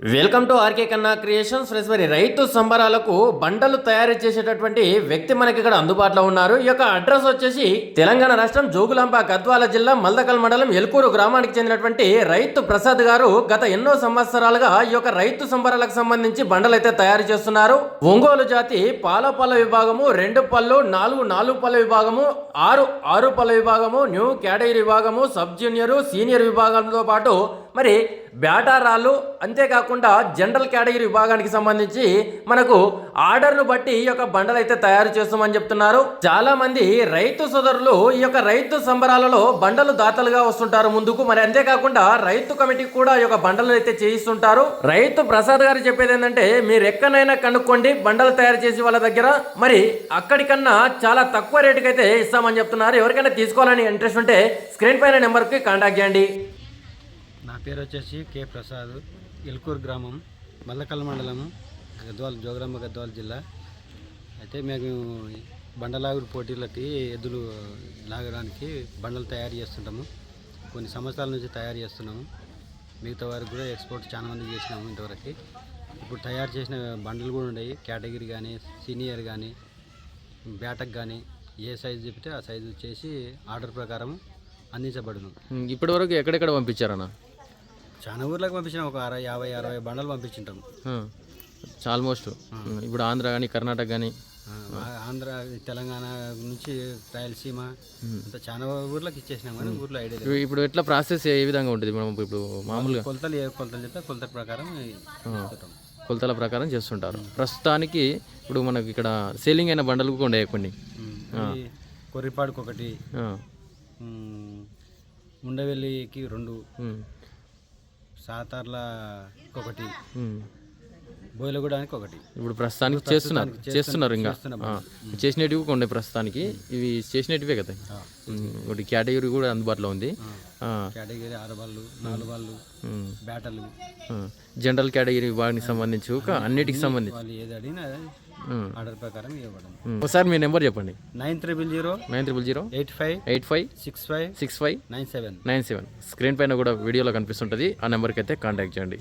Welcome to RK Kanna creations. Friends మరి రైతు సంబరాలకు బండలు తయారు చేసేటటువంటి వ్యక్తి మనకి ఇక్కడ అందుబాటులో ఉన్నారు. ఈ యొక్క అడ్రస్ వచ్చేసి తెలంగాణ రాష్ట్రం జోగులాంబ గద్వాల జిల్లా మల్దకల్ మండలం ఎల్కూరు గ్రామానికి చెందినటువంటి రైతు ప్రసాద్ గారు గత ఎన్నో సంవత్సరాలుగా ఈ యొక్క రైతు సంబరాలకు సంబంధించి బండలు అయితే తయారు చేస్తున్నారు. ఒంగోలు జాతి పాల పళ్ళ విభాగము రెండు పళ్ళు నాలుగు నాలుగు పళ్ళ విభాగము ఆరు ఆరు పళ్ళ విభాగము న్యూ కేటగిరీ విభాగము సబ్ జూనియర్ సీనియర్ విభాగంతో పాటు మరి బ్యాటారాలు అంతేకాకుండా జనరల్ కేటగిరీ విభాగానికి సంబంధించి మనకు ఆర్డర్ను బట్టి ఈ యొక్క బండలు అయితే తయారు చేస్తామని చెప్తున్నారు. చాలా మంది రైతు సోదరులు ఈ యొక్క రైతు సంబరాలలో బండలు దాతలుగా వస్తుంటారు ముందుకు. మరి అంతేకాకుండా రైతు కమిటీ కూడా ఈ యొక్క బండలు అయితే చేయిస్తుంటారు. రైతు ప్రసాద్ గారు చెప్పేది ఏంటంటే మీరు ఎక్కడైనా కనుక్కోండి బండలు తయారు చేసి వాళ్ళ దగ్గర. మరి అక్కడికన్నా చాలా తక్కువ రేటుకైతే ఇస్తామని చెప్తున్నారు. ఎవరికైనా తీసుకోవాలని ఇంట్రెస్ట్ ఉంటే స్క్రీన్ పైన నెంబర్కి కాంటాక్ట్ చేయండి. నా పేరు వచ్చేసి కే ప్రసాద్ ఎల్కూరు గ్రామం మల్లకల్ మండలం గద్వాల్ జోగులాంబ గద్వాల జిల్లా. అయితే మేము బండలాగుడు పోటీలకి ఎద్దులు లాగడానికి బండలు తయారు చేస్తుంటాము. కొన్ని సంవత్సరాల నుంచి తయారు చేస్తున్నాము. మిగతా వారికి కూడా ఎక్స్పోర్ట్ చాలా మంది చేసినాము ఇంతవరకు. ఇప్పుడు తయారు చేసిన బండలు కూడా ఉన్నాయి. కేటగిరీ కానీ సీనియర్ కానీ బ్యాటక్ కానీ ఏ సైజు చెప్తే ఆ సైజు చేసి ఆర్డర్ ప్రకారం అందించబడును. ఇప్పటివరకు ఎక్కడెక్కడ పంపించారన్న? చాలా ఊర్లకు పంపించిన ఒక అరవై యాభై అరవై బండలు పంపించింటాం. ఆల్మోస్ట్ ఇప్పుడు ఆంధ్ర కానీ కర్ణాటక కానీ ఆంధ్ర తెలంగాణ నుంచి రాయలసీమ అంతా చాలా ఊర్లకు ఇచ్చేసినాం కానీ ఊర్లో ఐడియా ఇప్పుడు ఎట్లా ప్రాసెస్ ఏ విధంగా ఉంటుంది? మనం ఇప్పుడు మామూలుగా కొలతలు ఏ కొలతలు చెప్తే కొలతల ప్రకారం కొలతల ప్రకారం చేస్తుంటారు. ప్రస్తుతానికి ఇప్పుడు మనకి ఇక్కడ సేలింగ్ అయిన బండలు కూడా కొన్ని. కొర్రిపాడుకు ఒకటి ఉండవెల్లికి రెండు ఉమ్, సాతార్లకి ఒకటి. బోయలగూడానికి ఒకటి. ఇప్పుడు ప్రస్తుతానికి చేస్తున్నారు. చేస్తున్నారు. ఇంకా. కూడా ఉన్నాయి ప్రస్తుతానికి. ఇవి చేసినటివే కదా. ఒకటి కేటగిరీ కూడా అందుబాటులో ఉంది. కేటగిరీ ఆరు బాళ్ళు నాలుగు బాళ్ళు బ్యాటర్లు. జనరల్ కేటగిరీ విభాగానికి సంబంధించి అన్నిటికి సంబంధించి. ఏది అడిగినా ఆర్డర్ ప్రకారం ఇవ్వడం. ఒకసారి మీ నెంబర్ చెప్పండి. Nine triple zero nine triple zero eight five eight five six five six five nine seven. Nine seven. Screen పైన కూడా వీడియోలో కనిపిస్తుంటుంది. ఆ నెంబర్కి అయితే కాంటాక్ట్ చేయండి.